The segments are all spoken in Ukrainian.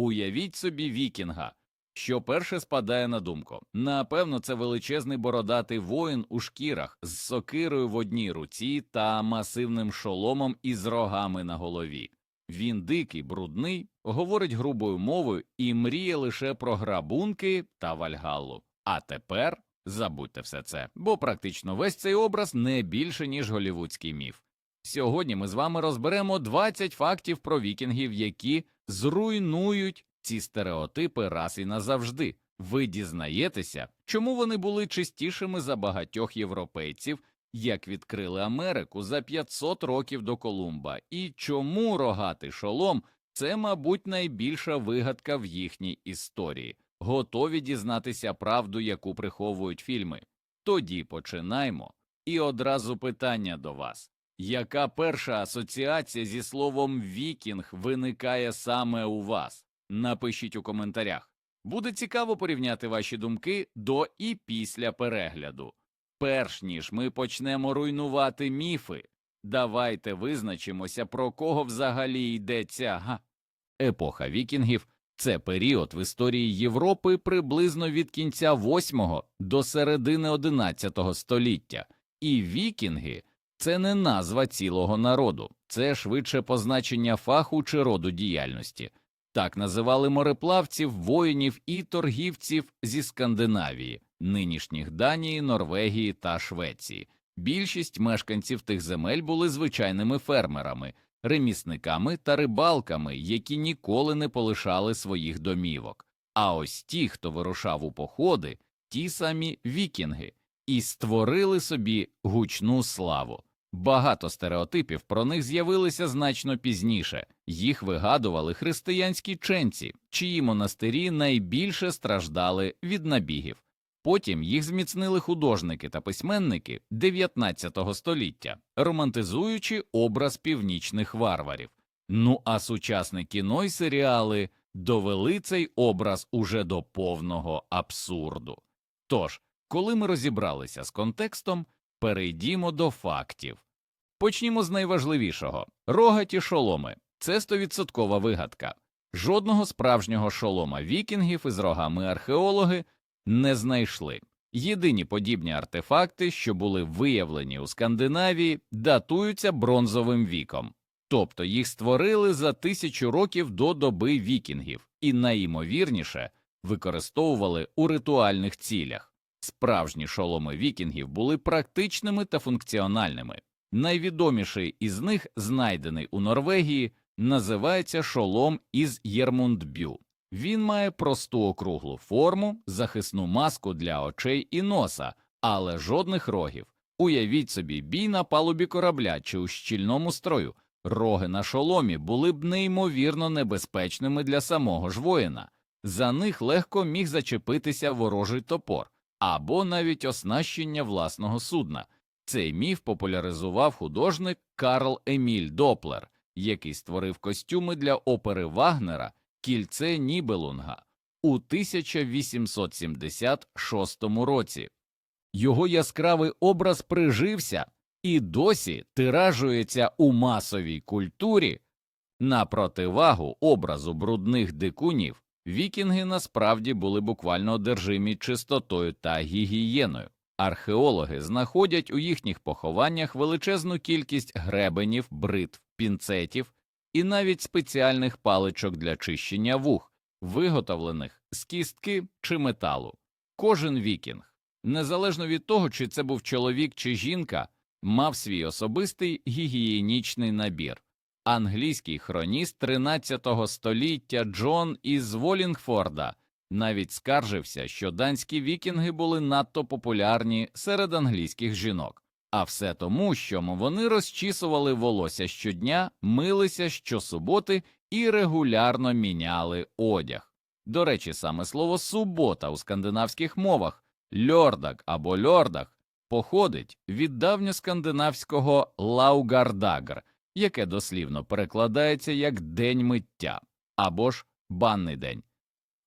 Уявіть собі вікінга, що перше спадає на думку. Напевно, це величезний бородатий воїн у шкірах з сокирою в одній руці та масивним шоломом із рогами на голові. Він дикий, брудний, говорить грубою мовою і мріє лише про грабунки та вальгаллу. А тепер забудьте все це, бо практично весь цей образ не більше, ніж голівудський міф. Сьогодні ми з вами розберемо 20 фактів про вікінгів, які зруйнують ці стереотипи раз і назавжди. Ви дізнаєтеся, чому вони були чистішими за багатьох європейців, як відкрили Америку за 500 років до Колумба, і чому рогатий шолом це, мабуть, найбільша вигадка в їхній історії. Готові дізнатися правду, яку приховують фільми. Тоді починаймо. І одразу питання до вас. Яка перша асоціація зі словом вікінг виникає саме у вас? Напишіть у коментарях. Буде цікаво порівняти ваші думки до і після перегляду. Перш ніж ми почнемо руйнувати міфи, давайте визначимося, про кого взагалі йдеться. Га. Епоха вікінгів це період в історії Європи приблизно від кінця 8 до середини 11 століття, і вікінги це не назва цілого народу, це швидше позначення фаху чи роду діяльності. Так називали мореплавців, воїнів і торгівців зі Скандинавії, нинішніх Данії, Норвегії та Швеції. Більшість мешканців тих земель були звичайними фермерами, ремісниками та рибалками, які ніколи не полишали своїх домівок. А ось ті, хто вирушав у походи, ті самі вікінги, і створили собі гучну славу. Багато стереотипів про них з'явилися значно пізніше, їх вигадували християнські ченці, чиї монастирі найбільше страждали від набігів. Потім їх зміцнили художники та письменники 19 століття, романтизуючи образ північних варварів. Ну а сучасне кіно й серіали довели цей образ уже до повного абсурду. Тож, коли ми розібралися з контекстом, перейдімо до фактів. Почнімо з найважливішого рогаті шоломи це стовідсоткова вигадка. Жодного справжнього шолома вікінгів із рогами археологи не знайшли. Єдині подібні артефакти, що були виявлені у Скандинавії, датуються бронзовим віком, тобто їх створили за тисячу років до доби вікінгів і найімовірніше використовували у ритуальних цілях. Справжні шоломи вікінгів були практичними та функціональними. Найвідоміший із них, знайдений у Норвегії, називається шолом із Єрмундбю. Він має просту округлу форму, захисну маску для очей і носа, але жодних рогів. Уявіть собі, бій на палубі корабля чи у щільному строю. Роги на шоломі були б неймовірно небезпечними для самого ж воїна. За них легко міг зачепитися ворожий топор або навіть оснащення власного судна. Цей міф популяризував художник Карл Еміль Доплер, який створив костюми для опери Вагнера Кільце Нібелунга у 1876 році. Його яскравий образ прижився і досі тиражується у масовій культурі. На противагу образу брудних дикунів вікінги насправді були буквально одержимі чистотою та гігієною. Археологи знаходять у їхніх похованнях величезну кількість гребенів, бритв, пінцетів і навіть спеціальних паличок для чищення вух, виготовлених з кістки чи металу. Кожен вікінг, незалежно від того, чи це був чоловік чи жінка, мав свій особистий гігієнічний набір. Англійський хроніст 13 століття Джон із Волінгфорда навіть скаржився, що данські вікінги були надто популярні серед англійських жінок, а все тому, що вони розчісували волосся щодня, милися щосуботи і регулярно міняли одяг. До речі, саме слово субота у скандинавських мовах льордаг або льордах походить від давньоскандинавського лаугардагр, яке дослівно перекладається як день миття або ж банний день.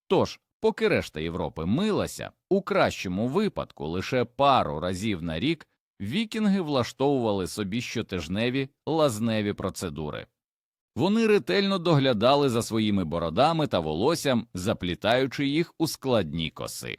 Тож, поки решта Європи милася, у кращому випадку лише пару разів на рік вікінги влаштовували собі щотижневі лазневі процедури. Вони ретельно доглядали за своїми бородами та волоссям, заплітаючи їх у складні коси.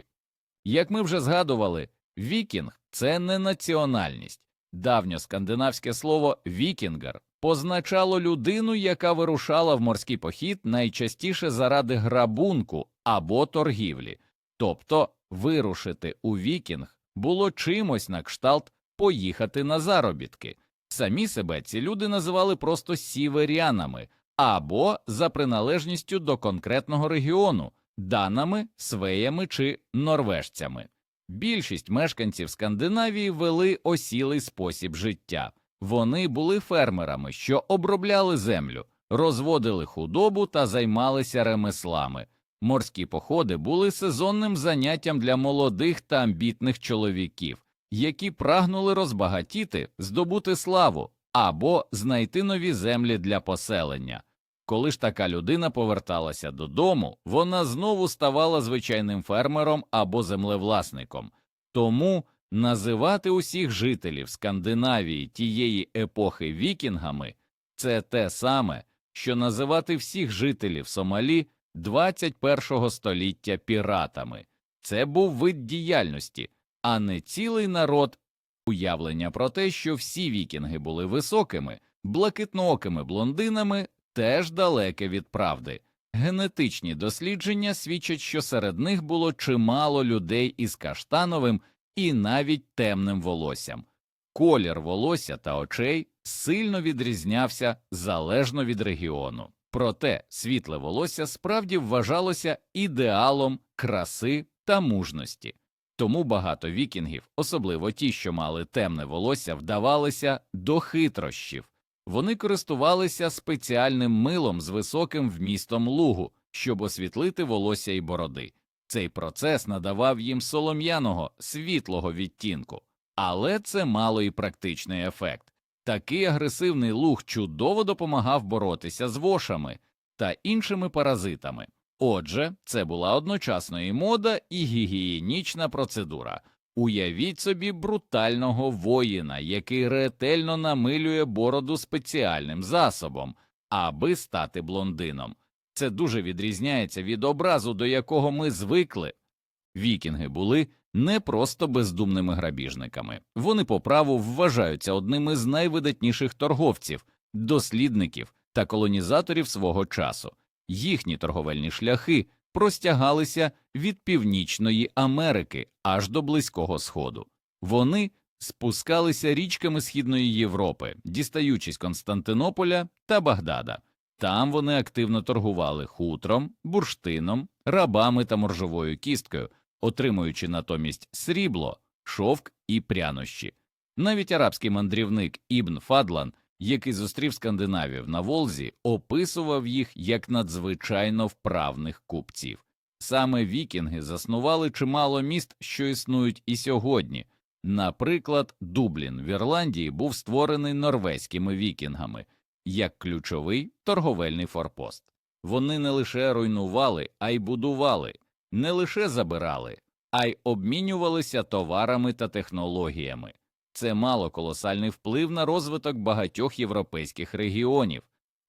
Як ми вже згадували, вікінг це не національність. Давньоскандинавське слово вікінгер позначало людину, яка вирушала в морський похід найчастіше заради грабунку або торгівлі, тобто вирушити у вікінг було чимось на кшталт поїхати на заробітки. Самі себе ці люди називали просто сіверянами або за приналежністю до конкретного регіону, данами, свеями чи норвежцями. Більшість мешканців Скандинавії вели осілий спосіб життя. Вони були фермерами, що обробляли землю, розводили худобу та займалися ремеслами. Морські походи були сезонним заняттям для молодих та амбітних чоловіків, які прагнули розбагатіти, здобути славу або знайти нові землі для поселення. Коли ж така людина поверталася додому, вона знову ставала звичайним фермером або землевласником. Тому називати усіх жителів Скандинавії тієї епохи вікінгами це те саме, що називати всіх жителів Сомалі 21 століття піратами. Це був вид діяльності, а не цілий народ. Уявлення про те, що всі вікінги були високими, блакитноокими блондинами, теж далеке від правди. Генетичні дослідження свідчать, що серед них було чимало людей із каштановим і навіть темним волоссям. Колір волосся та очей сильно відрізнявся залежно від регіону. Проте світле волосся справді вважалося ідеалом краси та мужності. Тому багато вікінгів, особливо ті, що мали темне волосся, вдавалися до хитрощів. Вони користувалися спеціальним милом з високим вмістом лугу, щоб освітлити волосся і бороди. Цей процес надавав їм солом'яного світлого відтінку, але це мало і практичний ефект. Такий агресивний луг чудово допомагав боротися з вошами та іншими паразитами. Отже, це була одночасно і мода, і гігієнічна процедура. Уявіть собі брутального воїна, який ретельно намилює бороду спеціальним засобом, аби стати блондином. Це дуже відрізняється від образу, до якого ми звикли. Вікінги були не просто бездумними грабіжниками, вони по праву вважаються одним із найвидатніших торговців, дослідників та колонізаторів свого часу. Їхні торговельні шляхи простягалися від Північної Америки аж до Близького Сходу. Вони спускалися річками Східної Європи, дістаючись Константинополя та Багдада. Там вони активно торгували хутром, бурштином, рабами та моржовою кісткою, отримуючи натомість срібло, шовк і прянощі. Навіть арабський мандрівник Ібн Фадлан, який зустрів скандинавів на Волзі, описував їх як надзвичайно вправних купців. Саме вікінги заснували чимало міст, що існують і сьогодні. Наприклад, Дублін в Ірландії був створений норвезькими вікінгами як ключовий торговельний форпост. Вони не лише руйнували, а й будували, не лише забирали, а й обмінювалися товарами та технологіями. Це мало колосальний вплив на розвиток багатьох європейських регіонів.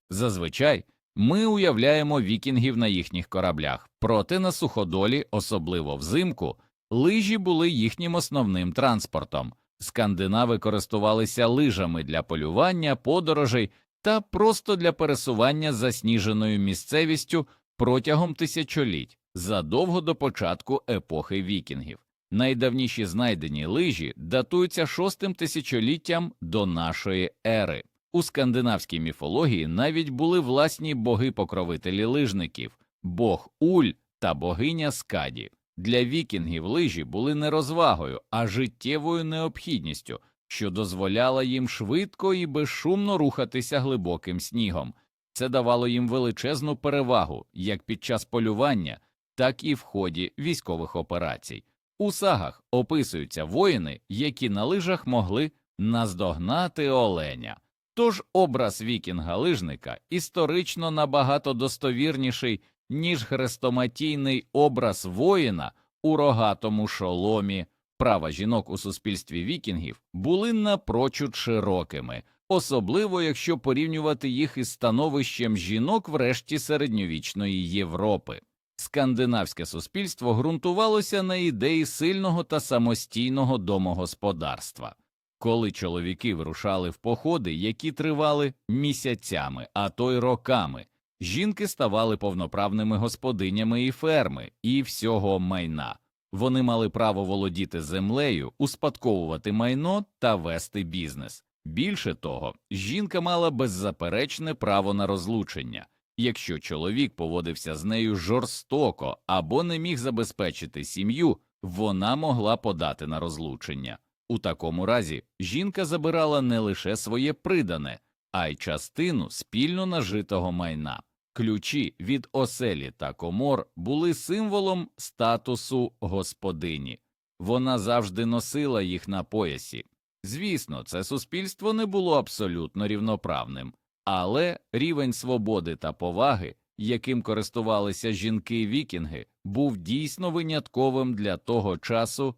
Зазвичай ми уявляємо вікінгів на їхніх кораблях, проте на суходолі, особливо взимку, лижі були їхнім основним транспортом. Скандинави користувалися лижами для полювання, подорожей та просто для пересування засніженою місцевістю протягом тисячоліть задовго до початку епохи вікінгів. Найдавніші знайдені лижі датуються шостим тисячоліттям до нашої ери. У скандинавській міфології навіть були власні боги-покровителі лижників, бог Уль та богиня Скаді. Для вікінгів лижі були не розвагою, а життєвою необхідністю, що дозволяла їм швидко і безшумно рухатися глибоким снігом. Це давало їм величезну перевагу як під час полювання, так і в ході військових операцій. У сагах описуються воїни, які на лижах могли наздогнати оленя. Тож образ вікінга лижника історично набагато достовірніший, ніж хрестоматійний образ воїна у рогатому шоломі. Права жінок у суспільстві вікінгів були напрочуд широкими, особливо якщо порівнювати їх із становищем жінок в решті середньовічної Європи. Скандинавське суспільство ґрунтувалося на ідеї сильного та самостійного домогосподарства. Коли чоловіки вирушали в походи, які тривали місяцями, а то й роками, жінки ставали повноправними господинями і ферми, і всього майна. Вони мали право володіти землею, успадковувати майно та вести бізнес. Більше того, жінка мала беззаперечне право на розлучення. Якщо чоловік поводився з нею жорстоко або не міг забезпечити сім'ю, вона могла подати на розлучення. У такому разі жінка забирала не лише своє придане, а й частину спільно нажитого майна. Ключі від оселі та комор були символом статусу господині. Вона завжди носила їх на поясі. Звісно, це суспільство не було абсолютно рівноправним, але рівень свободи та поваги, яким користувалися жінки-вікінги, був дійсно винятковим для того часу.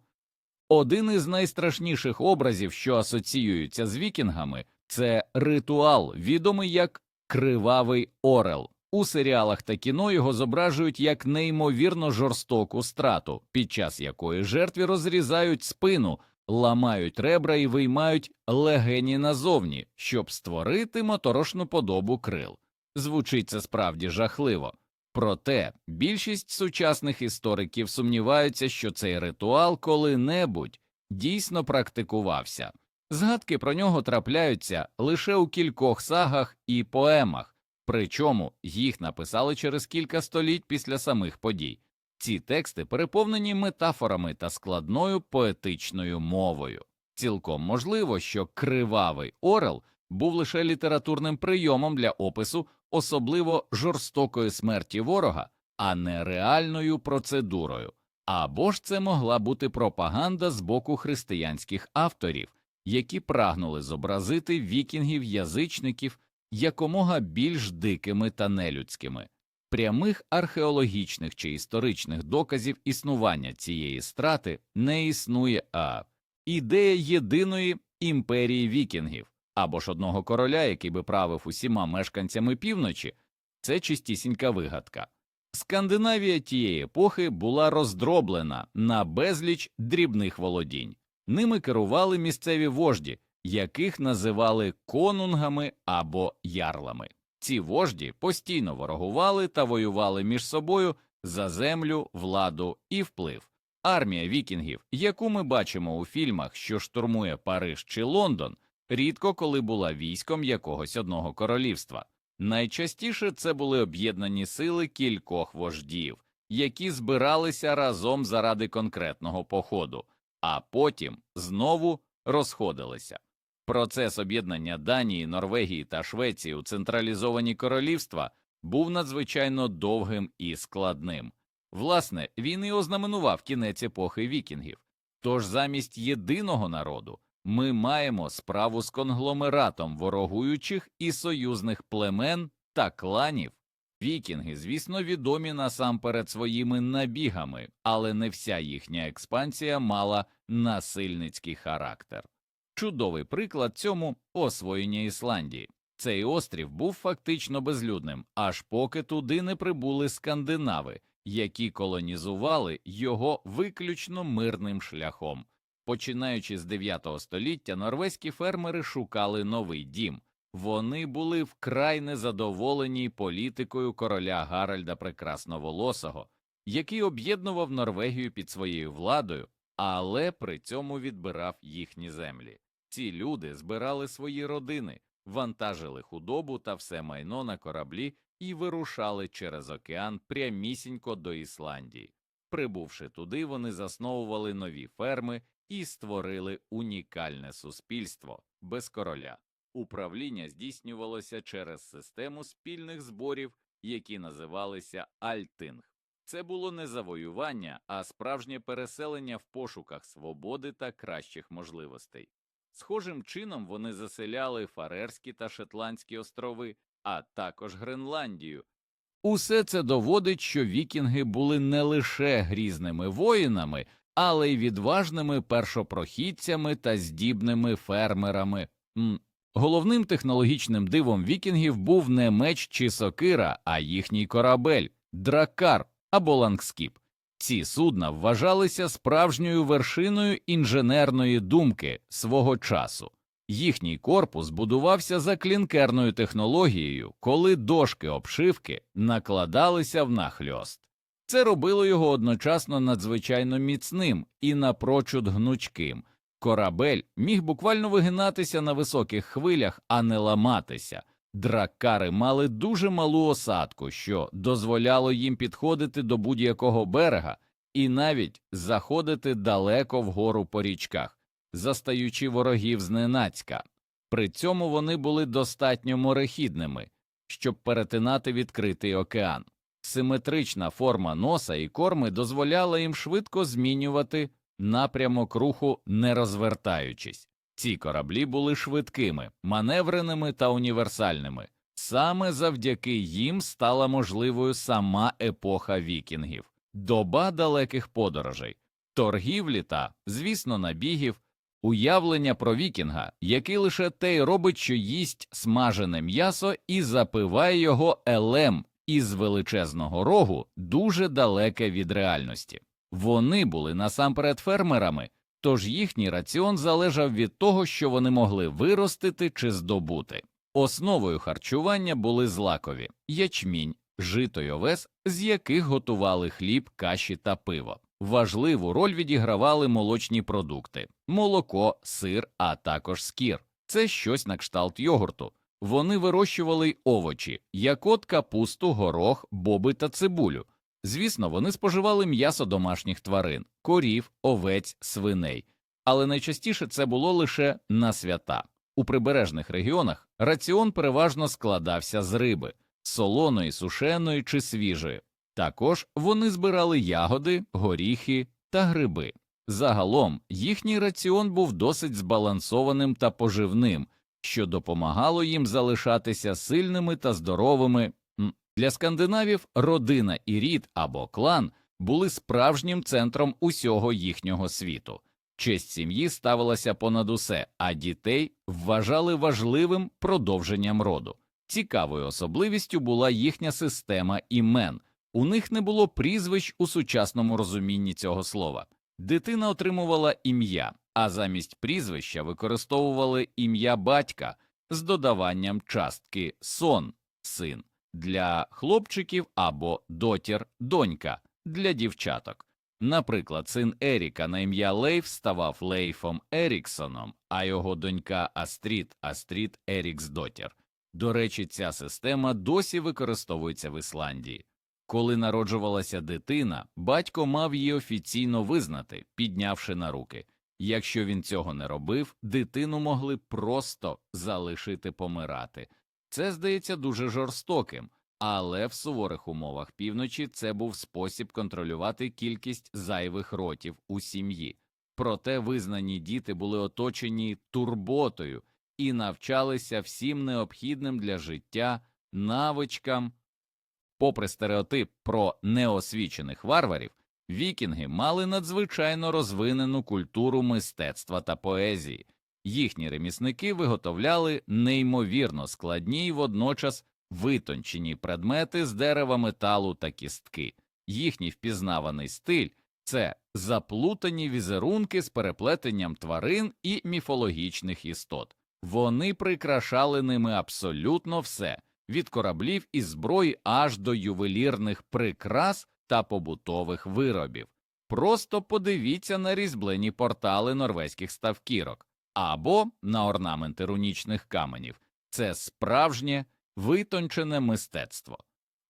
Один із найстрашніших образів, що асоціюються з вікінгами, це ритуал, відомий як Кривавий Орел. У серіалах та кіно його зображують як неймовірно жорстоку страту, під час якої жертві розрізають спину, ламають ребра і виймають легені назовні, щоб створити моторошну подобу крил. Звучить це справді жахливо. Проте більшість сучасних істориків сумніваються, що цей ритуал коли-небудь дійсно практикувався. Згадки про нього трапляються лише у кількох сагах і поемах, причому їх написали через кілька століть після самих подій. Ці тексти переповнені метафорами та складною поетичною мовою. Цілком можливо, що кривавий орел був лише літературним прийомом для опису особливо жорстокої смерті ворога, а не реальною процедурою. Або ж це могла бути пропаганда з боку християнських авторів, які прагнули зобразити вікінгів-язичників якомога більш дикими та нелюдськими. Прямих археологічних чи історичних доказів існування цієї страти не існує, а ідея єдиної імперії вікінгів або ж одного короля, який би правив усіма мешканцями півночі, це чистісінька вигадка. Скандинавія тієї епохи була роздроблена на безліч дрібних володінь. Ними керували місцеві вожді, яких називали конунгами або ярлами. Ці вожді постійно ворогували та воювали між собою за землю, владу і вплив. Армія вікінгів, яку ми бачимо у фільмах, що штурмує Париж чи Лондон, рідко коли була військом якогось одного королівства. Найчастіше це були об'єднані сили кількох вождів, які збиралися разом заради конкретного походу, а потім знову розходилися. Процес об'єднання Данії, Норвегії та Швеції у централізовані королівства був надзвичайно довгим і складним. Власне, він і ознаменував кінець епохи вікінгів. Тож замість єдиного народу ми маємо справу з конгломератом ворогуючих і союзних племен та кланів. Вікінги, звісно, відомі насамперед своїми набігами, але не вся їхня експансія мала насильницький характер. Чудовий приклад цьому освоєння Ісландії. Цей острів був фактично безлюдним, аж поки туди не прибули скандинави, які колонізували його виключно мирним шляхом. Починаючи з 9 століття, норвезькі фермери шукали новий дім. Вони були вкрай незадоволені політикою короля Гаральда Прекрасноволосого, який об'єднував Норвегію під своєю владою, але при цьому відбирав їхні землі. Ці люди збирали свої родини, вантажили худобу та все майно на кораблі і вирушали через океан прямісінько до Ісландії. Прибувши туди, вони засновували нові ферми і створили унікальне суспільство без короля. Управління здійснювалося через систему спільних зборів, які називалися Альтинг. Це було не завоювання, а справжнє переселення в пошуках свободи та кращих можливостей. Схожим чином вони заселяли Фарерські та Шотландські острови, а також Гренландію. Усе це доводить, що вікінги були не лише грізними воїнами, але й відважними першопрохідцями та здібними фермерами. М, Головним технологічним дивом вікінгів був не меч чи сокира, а їхній корабель дракар або лангскіп. Ці судна вважалися справжньою вершиною інженерної думки свого часу. Їхній корпус будувався за клінкерною технологією, коли дошки обшивки накладалися в нахльост. Це робило його одночасно надзвичайно міцним і напрочуд гнучким. Корабель міг буквально вигинатися на високих хвилях, а не ламатися. Дракари мали дуже малу осадку, що дозволяло їм підходити до будь-якого берега і навіть заходити далеко вгору по річках, застаючи ворогів зненацька. При цьому вони були достатньо морехідними, щоб перетинати відкритий океан. Симетрична форма носа і корми дозволяла їм швидко змінювати напрямок руху, не розвертаючись. Ці кораблі були швидкими, маневреними та універсальними. Саме завдяки їм стала можливою сама епоха вікінгів, доба далеких подорожей, торгівлі та, звісно, набігів, уявлення про вікінга, який лише те й робить, що їсть смажене м'ясо і запиває його елем із величезного рогу, дуже далеке від реальності. Вони були насамперед фермерами, тож їхній раціон залежав від того, що вони могли виростити чи здобути. Основою харчування були злакові ячмінь, жито й овес, з яких готували хліб, каші та пиво. Важливу роль відігравали молочні продукти молоко, сир, а також скір. Це щось на кшталт йогурту. Вони вирощували й овочі, як от капусту, горох, боби та цибулю. Звісно, вони споживали м'ясо домашніх тварин, корів, овець, свиней, але найчастіше це було лише на свята. У прибережних регіонах раціон переважно складався з риби, солоної, сушеної чи свіжої. Також вони збирали ягоди, горіхи та гриби. Загалом їхній раціон був досить збалансованим та поживним, що допомагало їм залишатися сильними та здоровими. Для скандинавів родина і рід або клан були справжнім центром усього їхнього світу. Честь сім'ї ставилася понад усе, а дітей вважали важливим продовженням роду. Цікавою особливістю була їхня система імен. У них не було прізвищ у сучасному розумінні цього слова. Дитина отримувала ім'я, а замість прізвища використовували ім'я батька з додаванням частки сон син для хлопчиків або дотір донька для дівчаток. Наприклад, син Еріка на ім'я Лейф ставав Лейфом Еріксоном, а його донька Астрід Астрід Еріксдотір. До речі, ця система досі використовується в Ісландії. Коли народжувалася дитина, батько мав її офіційно визнати, піднявши на руки. Якщо він цього не робив, дитину могли просто залишити помирати. Це здається дуже жорстоким, але в суворих умовах півночі це був спосіб контролювати кількість зайвих ротів у сім'ї. Проте визнані діти були оточені турботою і навчалися всім необхідним для життя навичкам. Попри стереотип про неосвічених варварів, вікінги мали надзвичайно розвинену культуру мистецтва та поезії. Їхні ремісники виготовляли неймовірно складні й водночас витончені предмети з дерева металу та кістки. Їхній впізнаваний стиль це заплутані візерунки з переплетенням тварин і міфологічних істот. Вони прикрашали ними абсолютно все від кораблів і зброї аж до ювелірних прикрас та побутових виробів. Просто подивіться на різьблені портали норвезьких ставкірок або на орнаменти рунічних каменів. Це справжнє витончене мистецтво.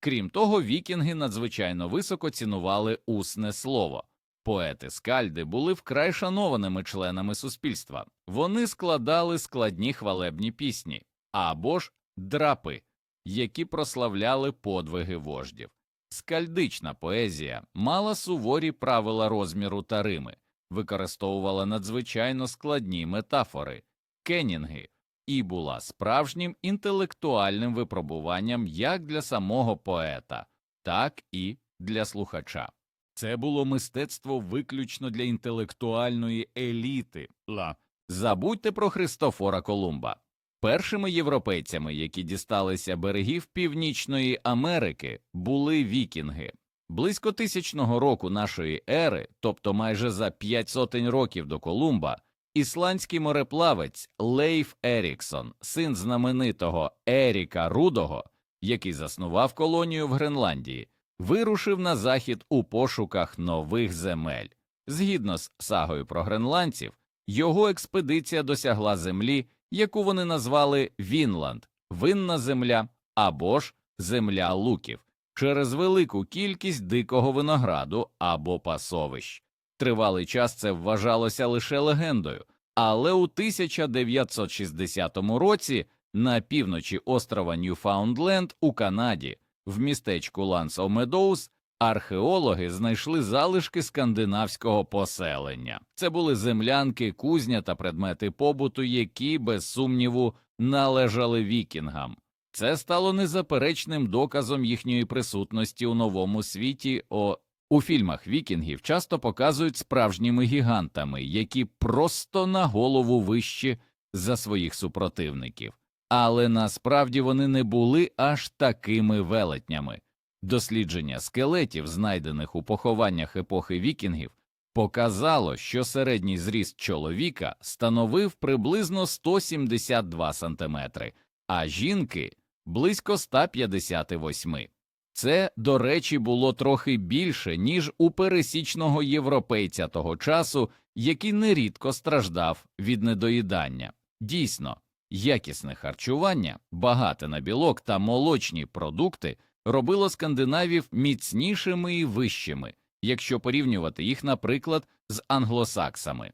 Крім того, вікінги надзвичайно високо цінували усне слово. Поети скальди були вкрай шанованими членами суспільства. Вони складали складні хвалебні пісні або ж драпи, які прославляли подвиги вождів. Скальдична поезія мала суворі правила розміру та рими, використовувала надзвичайно складні метафори, кенінги і була справжнім інтелектуальним випробуванням як для самого поета, так і для слухача. Це було мистецтво виключно для інтелектуальної еліти. Ла. Забудьте про Христофора Колумба. Першими європейцями, які дісталися берегів Північної Америки, були вікінги. Близько тисячного року нашої ери, тобто майже за п'ять сотень років до Колумба, ісландський мореплавець Лейф Еріксон, син знаменитого Еріка Рудого, який заснував колонію в Гренландії, вирушив на захід у пошуках нових земель. Згідно з сагою про гренландців, його експедиція досягла землі, яку вони назвали Вінланд, винна земля або ж земля луків, через велику кількість дикого винограду або пасовищ. Тривалий час це вважалося лише легендою, але у 1960 році на півночі острова Ньюфаундленд у Канаді, в містечку Лансов Медоуз, археологи знайшли залишки скандинавського поселення. Це були землянки, кузня та предмети побуту, які, без сумніву, належали вікінгам. Це стало незаперечним доказом їхньої присутності у новому світі. О у фільмах вікінгів часто показують справжніми гігантами, які просто на голову вищі за своїх супротивників, але насправді вони не були аж такими велетнями. Дослідження скелетів, знайдених у похованнях епохи вікінгів, показало, що середній зріст чоловіка становив приблизно 172 сантиметри, а жінки близько 158. Це, до речі, було трохи більше, ніж у пересічного європейця того часу, який нерідко страждав від недоїдання. Дійсно, якісне харчування, багате на білок та молочні продукти робило скандинавів міцнішими і вищими, якщо порівнювати їх, наприклад, з англосаксами.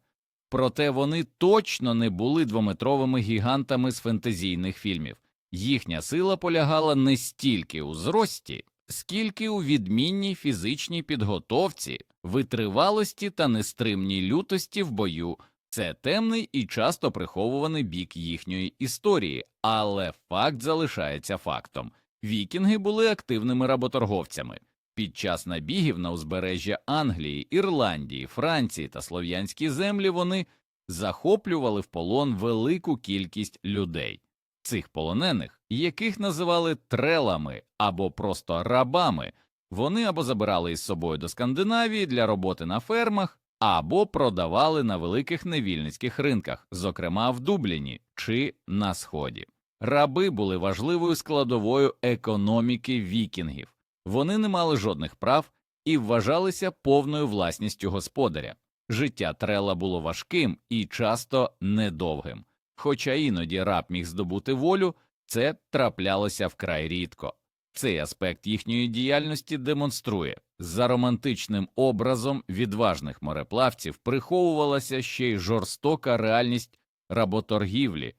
Проте вони точно не були двометровими гігантами з фентезійних фільмів. Їхня сила полягала не стільки у зрості, скільки у відмінній фізичній підготовці, витривалості та нестримній лютості в бою. Це темний і часто приховуваний бік їхньої історії, але факт залишається фактом. Вікінги були активними работорговцями. Під час набігів на узбережжя Англії, Ірландії, Франції та слов'янські землі вони захоплювали в полон велику кількість людей. Цих полонених, яких називали трелами або просто рабами, вони або забирали із собою до Скандинавії для роботи на фермах, або продавали на великих невільницьких ринках, зокрема в Дубліні чи на Сході. Раби були важливою складовою економіки вікінгів, вони не мали жодних прав і вважалися повною власністю господаря. Життя трела було важким і часто недовгим. Хоча іноді раб міг здобути волю, це траплялося вкрай рідко. Цей аспект їхньої діяльності демонструє за романтичним образом відважних мореплавців приховувалася ще й жорстока реальність работоргівлі,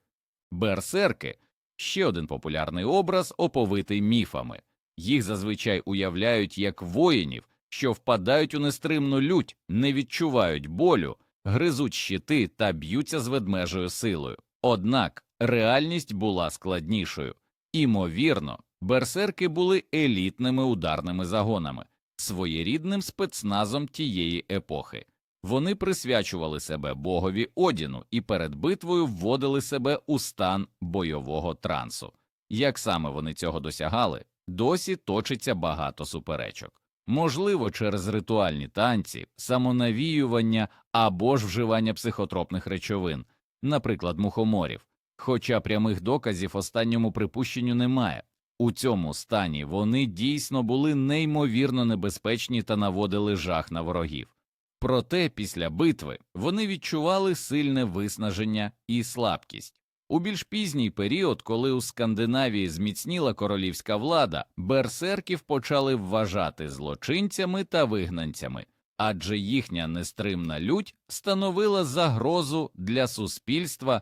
берсерки ще один популярний образ, оповитий міфами. Їх зазвичай уявляють як воїнів, що впадають у нестримну лють, не відчувають болю, гризуть щити та б'ються з ведмежою силою. Однак реальність була складнішою. Імовірно, берсерки були елітними ударними загонами, своєрідним спецназом тієї епохи. Вони присвячували себе богові Одіну і перед битвою вводили себе у стан бойового трансу. Як саме вони цього досягали, досі точиться багато суперечок. Можливо, через ритуальні танці, самонавіювання або ж вживання психотропних речовин, наприклад, мухоморів, хоча прямих доказів останньому припущенню немає. У цьому стані вони дійсно були неймовірно небезпечні та наводили жах на ворогів. Проте після битви вони відчували сильне виснаження і слабкість. У більш пізній період, коли у Скандинавії зміцніла королівська влада, берсерків почали вважати злочинцями та вигнанцями, адже їхня нестримна лють становила загрозу для суспільства.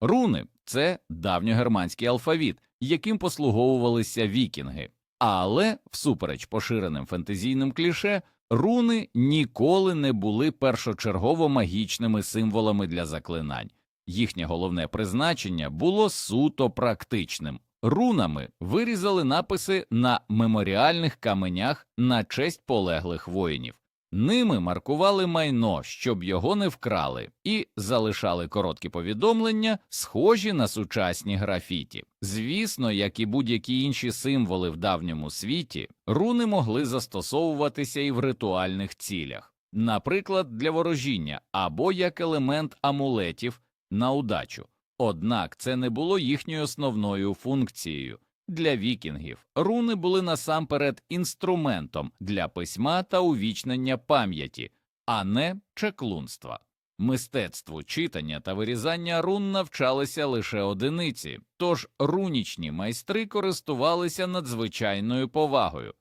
Руни це давньогерманський алфавіт, яким послуговувалися вікінги, але, всупереч поширеним фентезійним кліше, руни ніколи не були першочергово магічними символами для заклинань. Їхнє головне призначення було суто практичним. Рунами вирізали написи на меморіальних каменях на честь полеглих воїнів. Ними маркували майно, щоб його не вкрали, і залишали короткі повідомлення, схожі на сучасні графіті. Звісно, як і будь-які інші символи в давньому світі, руни могли застосовуватися і в ритуальних цілях, наприклад, для ворожіння або як елемент амулетів на удачу. Однак це не було їхньою основною функцією. Для вікінгів руни були насамперед інструментом для письма та увічнення пам'яті, а не чеклунства. Мистецтву читання та вирізання рун навчалися лише одиниці, тож рунічні майстри користувалися надзвичайною повагою.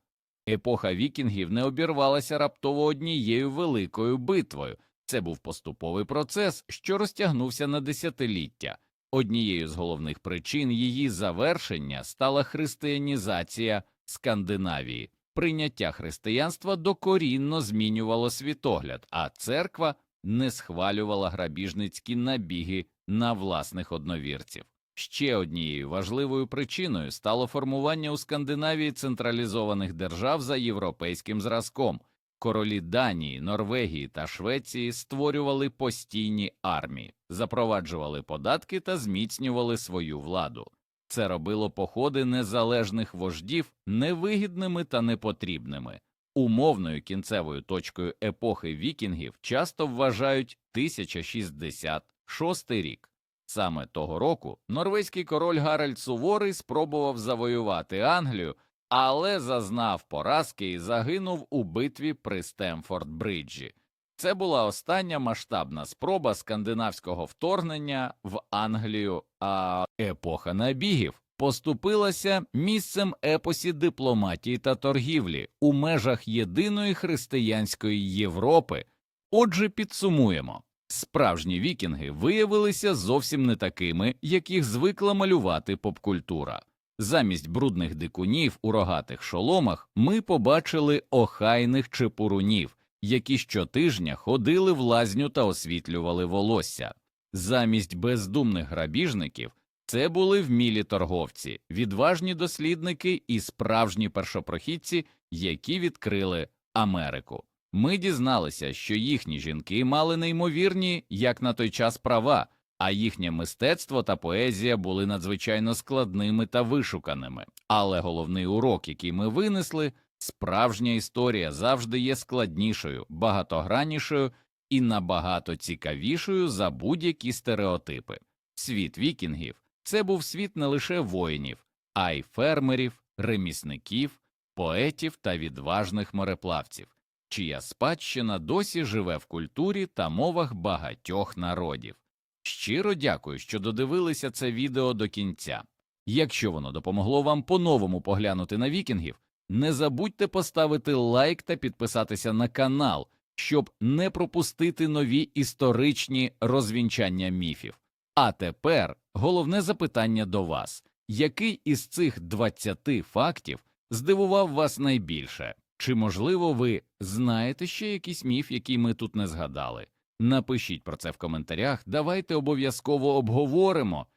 Епоха вікінгів не обірвалася раптово однією великою битвою. Це був поступовий процес, що розтягнувся на десятиліття. Однією з головних причин її завершення стала християнізація Скандинавії. Прийняття християнства докорінно змінювало світогляд, а церква не схвалювала грабіжницькі набіги на власних одновірців. Ще однією важливою причиною стало формування у Скандинавії централізованих держав за європейським зразком. Королі Данії, Норвегії та Швеції створювали постійні армії, запроваджували податки та зміцнювали свою владу. Це робило походи незалежних вождів невигідними та непотрібними. Умовною кінцевою точкою епохи вікінгів часто вважають 1066 рік. Саме того року норвезький король Гаральд Суворий спробував завоювати Англію, але зазнав поразки і загинув у битві при Стемфорд-Бриджі. Це була остання масштабна спроба скандинавського вторгнення в Англію, а епоха набігів поступилася місцем епосі дипломатії та торгівлі у межах єдиної християнської Європи. Отже, підсумуємо. Справжні вікінги виявилися зовсім не такими, яких звикла малювати попкультура. Замість брудних дикунів у рогатих шоломах ми побачили охайних чепурунів, які щотижня ходили в лазню та освітлювали волосся. Замість бездумних грабіжників це були вмілі торговці, відважні дослідники і справжні першопрохідці, які відкрили Америку. Ми дізналися, що їхні жінки мали неймовірні, як на той час, права, а їхнє мистецтво та поезія були надзвичайно складними та вишуканими. Але головний урок, який ми винесли, справжня історія завжди є складнішою, багатограннішою і набагато цікавішою за будь-які стереотипи. Світ вікінгів це був світ не лише воїнів, а й фермерів, ремісників, поетів та відважних мореплавців чия спадщина досі живе в культурі та мовах багатьох народів. Щиро дякую, що додивилися це відео до кінця. Якщо воно допомогло вам по-новому поглянути на вікінгів, не забудьте поставити лайк та підписатися на канал, щоб не пропустити нові історичні розвінчання міфів. А тепер головне запитання до вас який із цих 20 фактів здивував вас найбільше? Чи, можливо, ви знаєте ще якийсь міф, який ми тут не згадали? Напишіть про це в коментарях, давайте обов'язково обговоримо.